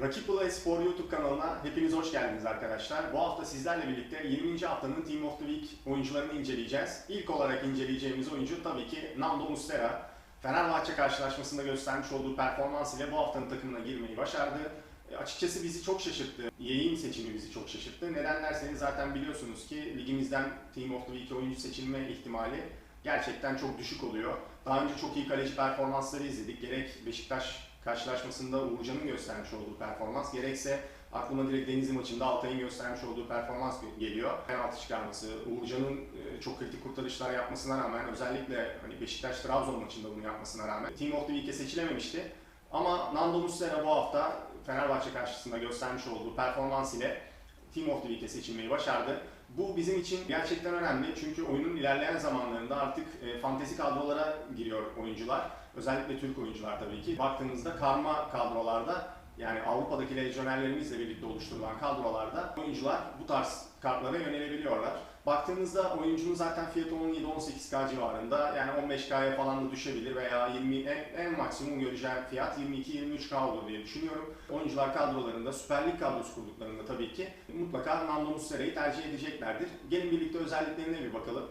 Rakip Play Spor YouTube kanalına hepiniz hoş geldiniz arkadaşlar. Bu hafta sizlerle birlikte 20. haftanın Team of the Week oyuncularını inceleyeceğiz. İlk olarak inceleyeceğimiz oyuncu tabii ki Nando Muslera. Fenerbahçe karşılaşmasında göstermiş olduğu performans ile bu haftanın takımına girmeyi başardı. E, açıkçası bizi çok şaşırttı. Yayın seçimi bizi çok şaşırttı. Neden derseniz zaten biliyorsunuz ki ligimizden Team of the Week oyuncu seçilme ihtimali gerçekten çok düşük oluyor. Daha önce çok iyi kaleci performansları izledik. Gerek Beşiktaş karşılaşmasında Uğurcan'ın göstermiş olduğu performans, gerekse aklıma direkt Denizli maçında Altay'ın göstermiş olduğu performans geliyor. Penaltı çıkarması, Uğurcan'ın e, çok kritik kurtarışlar yapmasına rağmen özellikle hani Beşiktaş-Trabzon maçında bunu yapmasına rağmen Team of the Week'e seçilememişti. Ama Nando Muslera bu hafta Fenerbahçe karşısında göstermiş olduğu performans ile Team of the Week'e seçilmeyi başardı. Bu bizim için gerçekten önemli çünkü oyunun ilerleyen zamanlarında artık e, fantezi kadrolara giriyor oyuncular. Özellikle Türk oyuncular tabii ki. Baktığımızda karma kadrolarda yani Avrupa'daki lejyonerlerimizle birlikte oluşturulan kadrolarda oyuncular bu tarz kartlara yönelebiliyorlar. Baktığımızda oyuncunun zaten fiyatı 17-18K civarında yani 15K'ya falan da düşebilir veya 20 en, en maksimum göreceğim fiyat 22-23K olur diye düşünüyorum. Oyuncular kadrolarında Süper Lig kadrosu kurduklarında tabii ki mutlaka Nando Muslera'yı tercih edeceklerdir. Gelin birlikte özelliklerine bir bakalım.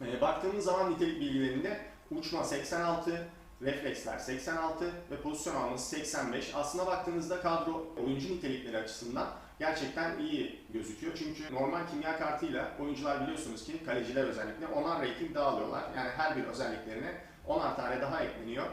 E, baktığımız zaman nitelik bilgilerinde uçma 86, refleksler 86 ve pozisyon alması 85. Aslına baktığınızda kadro oyuncu nitelikleri açısından gerçekten iyi gözüküyor. Çünkü normal kimya kartıyla oyuncular biliyorsunuz ki kaleciler özellikle 10'ar rating dağılıyorlar. Yani her bir özelliklerine 10'ar tane daha ekleniyor.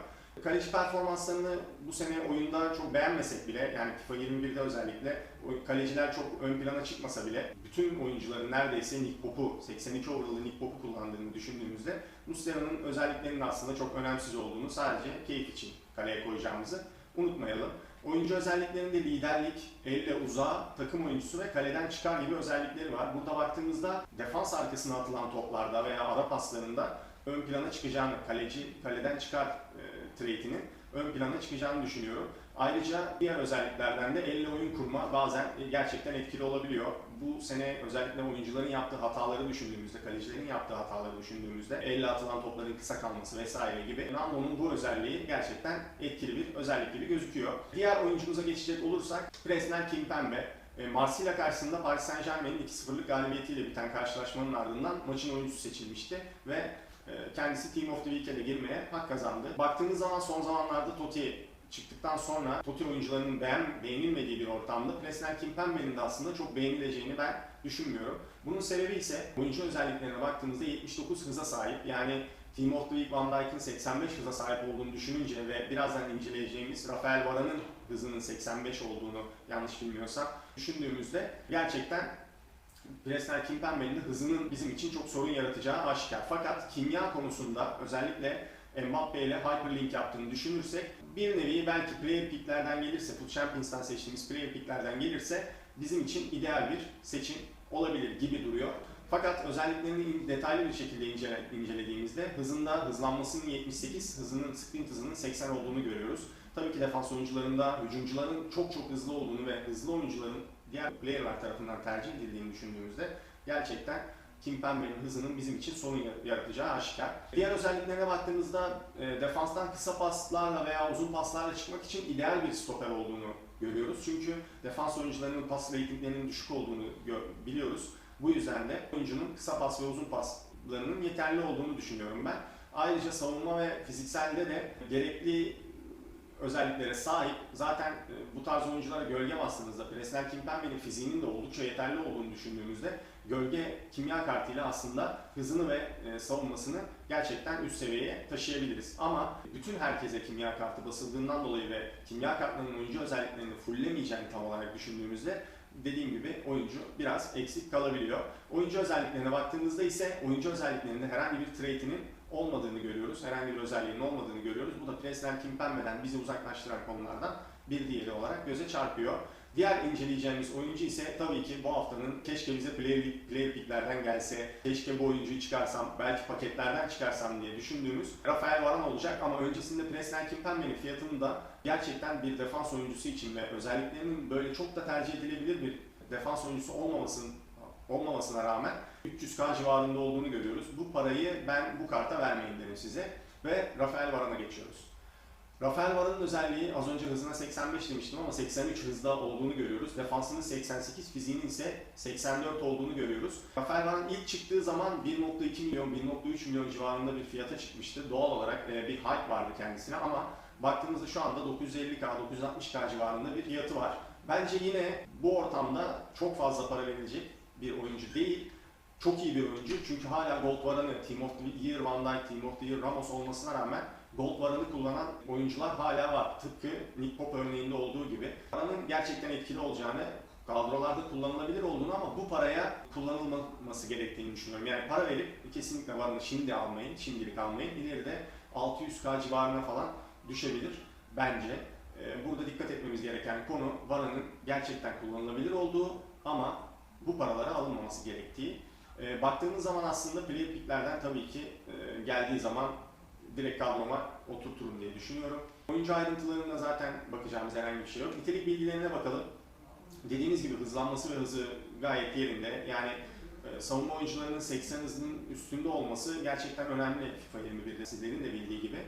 Kaleci performanslarını bu sene oyunda çok beğenmesek bile yani FIFA 21'de özellikle kaleciler çok ön plana çıkmasa bile bütün oyuncuların neredeyse Nick Pop'u 82 overall'lı Nick Pop'u kullandığını düşündüğümüzde Muslera'nın özelliklerinin aslında çok önemsiz olduğunu sadece keyif için kaleye koyacağımızı unutmayalım. Oyuncu özelliklerinde liderlik, elle uzağa, takım oyuncusu ve kaleden çıkar gibi özellikleri var. Burada baktığımızda defans arkasına atılan toplarda veya ara paslarında ön plana çıkacağını, kaleci kaleden çıkar e, traitinin ön plana çıkacağını düşünüyorum. Ayrıca diğer özelliklerden de elle oyun kurma bazen gerçekten etkili olabiliyor. Bu sene özellikle oyuncuların yaptığı hataları düşündüğümüzde, kalecilerin yaptığı hataları düşündüğümüzde elle atılan topların kısa kalması vesaire gibi Nando'nun bu özelliği gerçekten etkili bir özellik gibi gözüküyor. Diğer oyuncumuza geçecek olursak Presnel Kimpembe. E, Marsilya karşısında Paris Saint Germain'in 2-0'lık galibiyetiyle biten karşılaşmanın ardından maçın oyuncusu seçilmişti ve e, kendisi Team of the Week'e de girmeye hak kazandı. Baktığınız zaman son zamanlarda Totti çıktıktan sonra Totti oyuncularının beğen, beğenilmediği bir ortamda Presnel Kimpembe'nin de aslında çok beğenileceğini ben düşünmüyorum. Bunun sebebi ise oyuncu özelliklerine baktığımızda 79 hıza sahip. Yani Team of the Week Van Dijk'ın 85 hıza sahip olduğunu düşününce ve birazdan inceleyeceğimiz Rafael Varane'ın hızının 85 olduğunu yanlış bilmiyorsam düşündüğümüzde gerçekten Presnel Kimpembe'nin hızının bizim için çok sorun yaratacağı aşikar. Fakat kimya konusunda özellikle Mbappe ile hyperlink yaptığını düşünürsek bir nevi belki player picklerden gelirse, Champions'tan seçtiğimiz player picklerden gelirse bizim için ideal bir seçim olabilir gibi duruyor. Fakat özelliklerini detaylı bir şekilde incele, incelediğimizde hızında hızlanmasının 78, hızının sprint hızının 80 olduğunu görüyoruz. Tabii ki defans oyuncularında hücumcuların çok çok hızlı olduğunu ve hızlı oyuncuların diğer playerlar tarafından tercih edildiğini düşündüğümüzde gerçekten Kimpembe'nin hızının bizim için sorun yaratacağı aşikar. Diğer özelliklerine baktığımızda e, defanstan kısa paslarla veya uzun paslarla çıkmak için ideal bir stoper olduğunu görüyoruz. Çünkü defans oyuncularının pas ratinglerinin düşük olduğunu biliyoruz. Bu yüzden de oyuncunun kısa pas ve uzun paslarının yeterli olduğunu düşünüyorum ben. Ayrıca savunma ve fizikselde de gerekli özelliklere sahip. Zaten e, bu tarz oyunculara gölge bastığınızda Presnel Kimpembe'nin fiziğinin de oldukça yeterli olduğunu düşündüğümüzde gölge kimya kartıyla aslında hızını ve e, savunmasını gerçekten üst seviyeye taşıyabiliriz. Ama bütün herkese kimya kartı basıldığından dolayı ve kimya kartlarının oyuncu özelliklerini fulllemeyeceğini tam olarak düşündüğümüzde dediğim gibi oyuncu biraz eksik kalabiliyor. Oyuncu özelliklerine baktığımızda ise oyuncu özelliklerinde herhangi bir traitinin olmadığını görüyoruz. Herhangi bir özelliğinin olmadığını görüyoruz. Bu da Presnel Kimpembe'den bizi uzaklaştıran konulardan bir diğeri olarak göze çarpıyor. Diğer inceleyeceğimiz oyuncu ise tabii ki bu haftanın keşke bize player, player picklerden gelse, keşke bu oyuncuyu çıkarsam, belki paketlerden çıkarsam diye düşündüğümüz Rafael Varane olacak ama öncesinde Presnel Kimpembe'nin fiyatını da gerçekten bir defans oyuncusu için ve özelliklerinin böyle çok da tercih edilebilir bir defans oyuncusu olmamasının olmamasına rağmen 300k civarında olduğunu görüyoruz. Bu parayı ben bu karta vermeyin derim size ve Rafael Varane'a geçiyoruz. Rafael Varane'ın özelliği az önce hızına 85 demiştim ama 83 hızda olduğunu görüyoruz. Defansının 88, fiziğinin ise 84 olduğunu görüyoruz. Rafael Varane ilk çıktığı zaman 1.2 milyon, 1.3 milyon civarında bir fiyata çıkmıştı. Doğal olarak e, bir hype vardı kendisine ama baktığımızda şu anda 950k, 960k civarında bir fiyatı var. Bence yine bu ortamda çok fazla para verilecek bir oyuncu değil. Çok iyi bir oyuncu çünkü hala Gold Varane, Team of the Year Van Dijk, Team of the Year Ramos olmasına rağmen Gold Varane'ı kullanan oyuncular hala var. Tıpkı Nick Pope örneğinde olduğu gibi. Varane'ın gerçekten etkili olacağını, kadrolarda kullanılabilir olduğunu ama bu paraya kullanılmaması gerektiğini düşünüyorum. Yani para verip kesinlikle Varane'ı şimdi almayın, şimdilik almayın. İleride 600k civarına falan düşebilir bence. Ee, Burada dikkat etmemiz gereken konu Varane'ın gerçekten kullanılabilir olduğu ama bu paralara alınmaması gerektiği. Ee, Baktığımız zaman aslında player picklerden tabii ki e, geldiği zaman direkt kadroma oturturum diye düşünüyorum. Oyuncu ayrıntılarına zaten bakacağımız herhangi bir şey yok. Nitelik bilgilerine bakalım. Dediğimiz gibi hızlanması ve hızı gayet yerinde. Yani e, savunma oyuncularının 80 hızının üstünde olması gerçekten önemli FIFA 21'de sizlerin de bildiği gibi.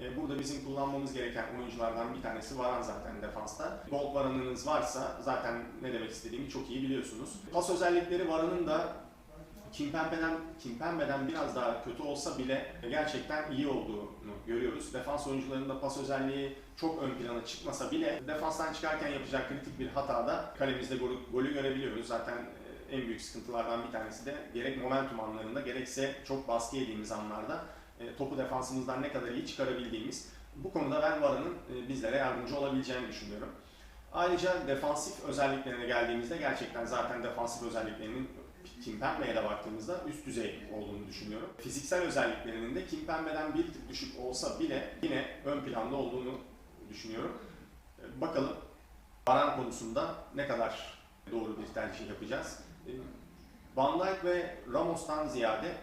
E, Burada bizim kullanmamız gereken oyunculardan bir tanesi Varan zaten defansta. Gold Varan'ınız varsa zaten ne demek istediğimi çok iyi biliyorsunuz. Pas özellikleri Varan'ın da Kimpembe'den, Kimpembe'den biraz daha kötü olsa bile gerçekten iyi olduğunu görüyoruz. Defans oyuncularında pas özelliği çok ön plana çıkmasa bile defanstan çıkarken yapacak kritik bir hatada kalemizde golü, golü görebiliyoruz. Zaten e, en büyük sıkıntılardan bir tanesi de gerek momentum anlarında gerekse çok baskı yediğimiz anlarda topu defansımızdan ne kadar iyi çıkarabildiğimiz. Bu konuda ben Vara'nın e, bizlere yardımcı olabileceğini düşünüyorum. Ayrıca defansif özelliklerine geldiğimizde gerçekten zaten defansif özelliklerinin Kimpembe'ye de baktığımızda üst düzey olduğunu düşünüyorum. Fiziksel özelliklerinin de Kimpembe'den bir tık düşük olsa bile yine ön planda olduğunu düşünüyorum. E, Bakalım Varan konusunda ne kadar doğru bir tercih yapacağız. E, Van Dijk ve Ramos'tan ziyade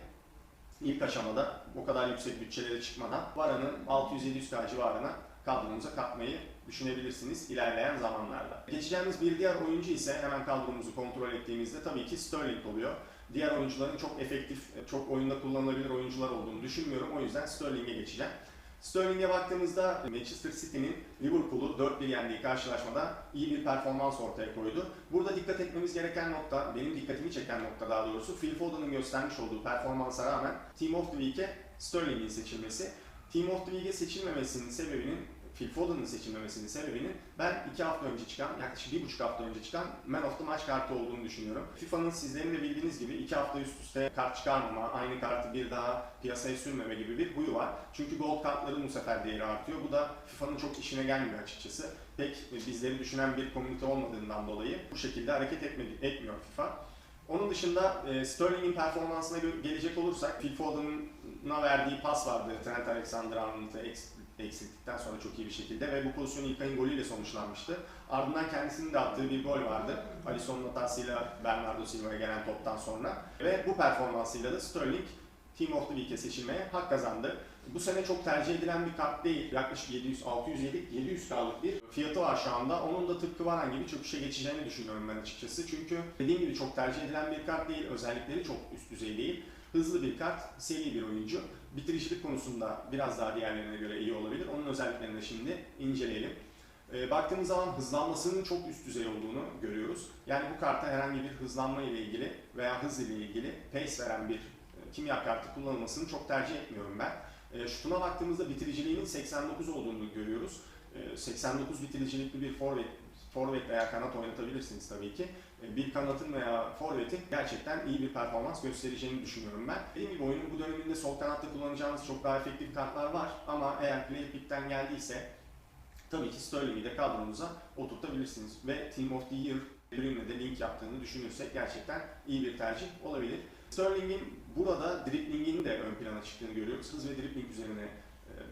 ilk aşamada o kadar yüksek bütçelere çıkmadan Varan'ın 600-700k civarına kadromuza katmayı düşünebilirsiniz ilerleyen zamanlarda. Geçeceğimiz bir diğer oyuncu ise hemen kadromuzu kontrol ettiğimizde tabii ki Sterling oluyor. Diğer oyuncuların çok efektif, çok oyunda kullanılabilir oyuncular olduğunu düşünmüyorum. O yüzden Sterling'e geçeceğim. Sterling'e baktığımızda Manchester City'nin Liverpool'u 4-1 yendiği karşılaşmada iyi bir performans ortaya koydu. Burada dikkat etmemiz gereken nokta, benim dikkatimi çeken nokta daha doğrusu Phil Foden'ın göstermiş olduğu performansa rağmen Team of the Week'e Sterling'in seçilmesi. Team of the Week'e seçilmemesinin sebebinin Phil Foden'ın seçilmemesinin sebebinin ben 2 hafta önce çıkan, yaklaşık 1,5 hafta önce çıkan Man of the Match kartı olduğunu düşünüyorum. FIFA'nın sizlerin de bildiğiniz gibi 2 hafta üst üste kart çıkarmama, aynı kartı bir daha piyasaya sürmeme gibi bir huyu var. Çünkü gold kartların bu sefer değeri artıyor. Bu da FIFA'nın çok işine gelmiyor açıkçası. Pek bizleri düşünen bir komünite olmadığından dolayı bu şekilde hareket etmedi, etmiyor FIFA. Onun dışında e, Sterling'in performansına gelecek olursak Phil Foden'a verdiği pas vardı Trent Alexander-Arnold'u eks- eksilttikten sonra çok iyi bir şekilde ve bu pozisyon İlkay'ın golüyle sonuçlanmıştı. Ardından kendisinin de attığı bir gol vardı. Alisson'un hatasıyla Bernardo Silva'ya gelen toptan sonra. Ve bu performansıyla da Sterling Team of the Week'e seçilmeye hak kazandı. Bu sene çok tercih edilen bir kart değil. Yaklaşık 700 600 yedik 700 kaldık bir fiyatı var şu anda. Onun da tıpkı Varan gibi çöküşe geçeceğini düşünüyorum ben açıkçası. Çünkü dediğim gibi çok tercih edilen bir kart değil. Özellikleri çok üst düzey değil. Hızlı bir kart, seri bir oyuncu. Bitiricilik konusunda biraz daha diğerlerine göre iyi olabilir. Onun özelliklerini şimdi inceleyelim. E, baktığımız zaman hızlanmasının çok üst düzey olduğunu görüyoruz. Yani bu kartta herhangi bir hızlanma ile ilgili veya hız ile ilgili pace veren bir e, kimya kartı kullanılmasını çok tercih etmiyorum ben. E, şutuna baktığımızda bitiriciliğinin 89 olduğunu görüyoruz. E, 89 bitiricilikli bir forvet, forvet veya kanat oynatabilirsiniz tabii ki. E, bir kanatın veya forvetin gerçekten iyi bir performans göstereceğini düşünüyorum ben. Dediğim gibi oyunun bu döneminde sol kanatta kullanacağınız çok daha efektif kartlar var ama eğer play pick'ten geldiyse tabii ki Sterling'i de kadronuza oturtabilirsiniz. Ve Team of the Year ürünle de link yaptığını düşünürsek gerçekten iyi bir tercih olabilir. Sterling'in burada driplingin de ön plana çıktığını görüyoruz. Hız ve dripling üzerine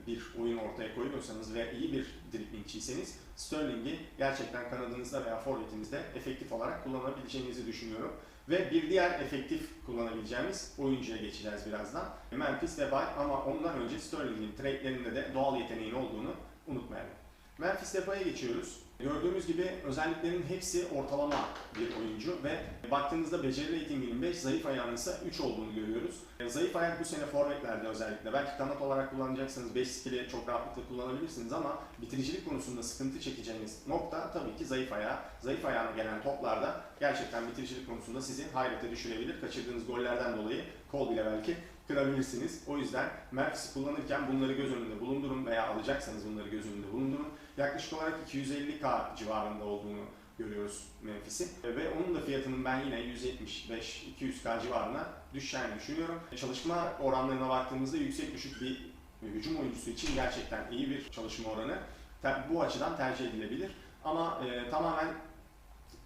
bir oyun ortaya koyuyorsanız ve iyi bir driplingçiyseniz Sterling'i gerçekten kanadınızda veya forvetinizde efektif olarak kullanabileceğinizi düşünüyorum. Ve bir diğer efektif kullanabileceğimiz oyuncuya geçeceğiz birazdan. Memphis Depay ama ondan önce Sterling'in trade'lerinde de doğal yeteneğin olduğunu unutmayalım. Memphis Depay'a geçiyoruz. Gördüğümüz gibi özelliklerin hepsi ortalama bir oyuncu ve baktığınızda beceri ratinginin 5, zayıf ayağının ise 3 olduğunu görüyoruz. E, Zayıf ayak bu sene forvetlerde özellikle. Belki kanat olarak kullanacaksanız 5 skill'i çok rahatlıkla kullanabilirsiniz ama bitiricilik konusunda sıkıntı çekeceğiniz nokta tabii ki zayıf ayağı. Zayıf ayağına gelen toplarda gerçekten bitiricilik konusunda sizi hayrete düşürebilir. Kaçırdığınız gollerden dolayı kol bile belki kırabilirsiniz. O yüzden Memphis'i kullanırken bunları göz önünde bulundurun veya alacaksanız bunları göz önünde bulundurun. Yaklaşık olarak 250k civarında olduğunu görüyoruz Memphis'i. Ve onun da fiyatının ben yine 175-200k civarına düşeceğini düşünüyorum. Çalışma oranlarına baktığımızda yüksek düşük bir hücum oyuncusu için gerçekten iyi bir çalışma oranı. Bu açıdan tercih edilebilir. Ama e, tamamen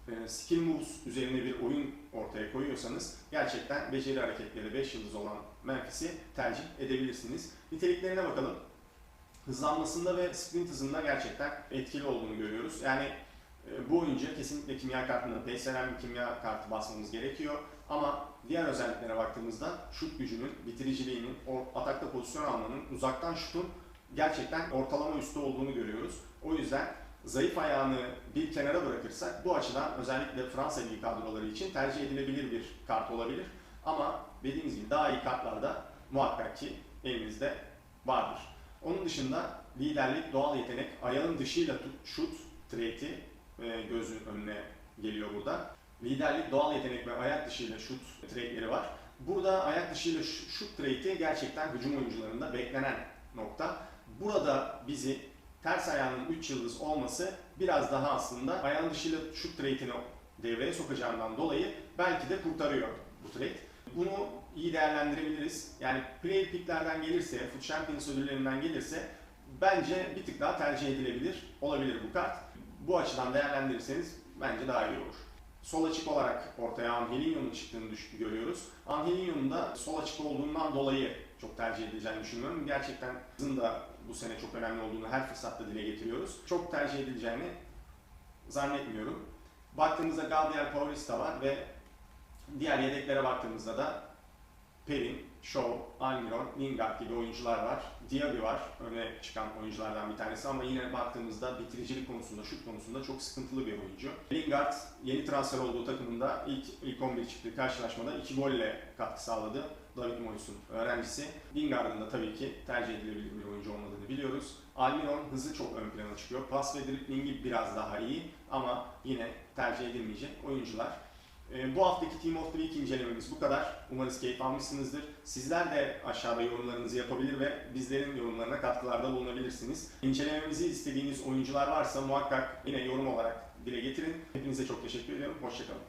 e, skill moves üzerine bir oyun ortaya koyuyorsanız gerçekten beceri hareketleri 5 yıldız olan Memphis'i tercih edebilirsiniz. Niteliklerine bakalım. Hızlanmasında ve sprint hızında gerçekten etkili olduğunu görüyoruz. Yani e, bu oyuncuya kesinlikle kimya kartına, pacelenen bir kimya kartı basmamız gerekiyor. Ama diğer özelliklere baktığımızda şut gücünün, bitiriciliğinin, atakta pozisyon almanın, uzaktan şutun gerçekten ortalama üstü olduğunu görüyoruz. O yüzden zayıf ayağını bir kenara bırakırsak bu açıdan özellikle Fransa Ligi kadroları için tercih edilebilir bir kart olabilir. Ama dediğimiz gibi daha iyi kartlar da muhakkak ki elimizde vardır. Onun dışında liderlik, doğal yetenek, ayağın dışıyla tut, şut trade'i e, gözün önüne geliyor burada. Liderlik, doğal yetenek ve ayak dışıyla şut trade'leri var. Burada ayak dışıyla şut trade'i gerçekten hücum oyuncularında beklenen nokta. Burada bizi ters ayağının 3 yıldız olması biraz daha aslında ayağın dışıyla şut trade'ini devreye sokacağından dolayı belki de kurtarıyor bu trade. Bunu iyi değerlendirebiliriz. Yani player picklerden gelirse, Foot Champions ödüllerinden gelirse bence bir tık daha tercih edilebilir, olabilir bu kart. Bu açıdan değerlendirirseniz bence daha iyi olur. Sol açık olarak ortaya Angelinho'nun çıktığını görüyoruz. Angelinho'nun da sol açık olduğundan dolayı çok tercih edileceğini düşünmüyorum. Gerçekten hızın da bu sene çok önemli olduğunu her fırsatta dile getiriyoruz. Çok tercih edileceğini zannetmiyorum. Baktığımızda Gabriel Paulista var ve diğer yedeklere baktığımızda da Perin, Shaw, Almiron, Lingard gibi oyuncular var. Diaby var, öne çıkan oyunculardan bir tanesi ama yine baktığımızda bitiricilik konusunda, şut konusunda çok sıkıntılı bir oyuncu. Lingard yeni transfer olduğu takımında ilk, ilk 11 çıktığı karşılaşmada 2 golle katkı sağladı. David Moyes'un öğrencisi. Lingard'ın da tabii ki tercih edilebilir bir oyuncu olmadığını biliyoruz. Almiron hızı çok ön plana çıkıyor. Pas ve driblingi biraz daha iyi ama yine tercih edilmeyecek oyuncular. Ee, Bu haftaki Team of the Week incelememiz bu kadar. Umarız keyif almışsınızdır. Sizler de aşağıda yorumlarınızı yapabilir ve bizlerin yorumlarına katkılarda bulunabilirsiniz. İncelememizi istediğiniz oyuncular varsa muhakkak yine yorum olarak dile getirin. Hepinize çok teşekkür ediyorum. Hoşçakalın.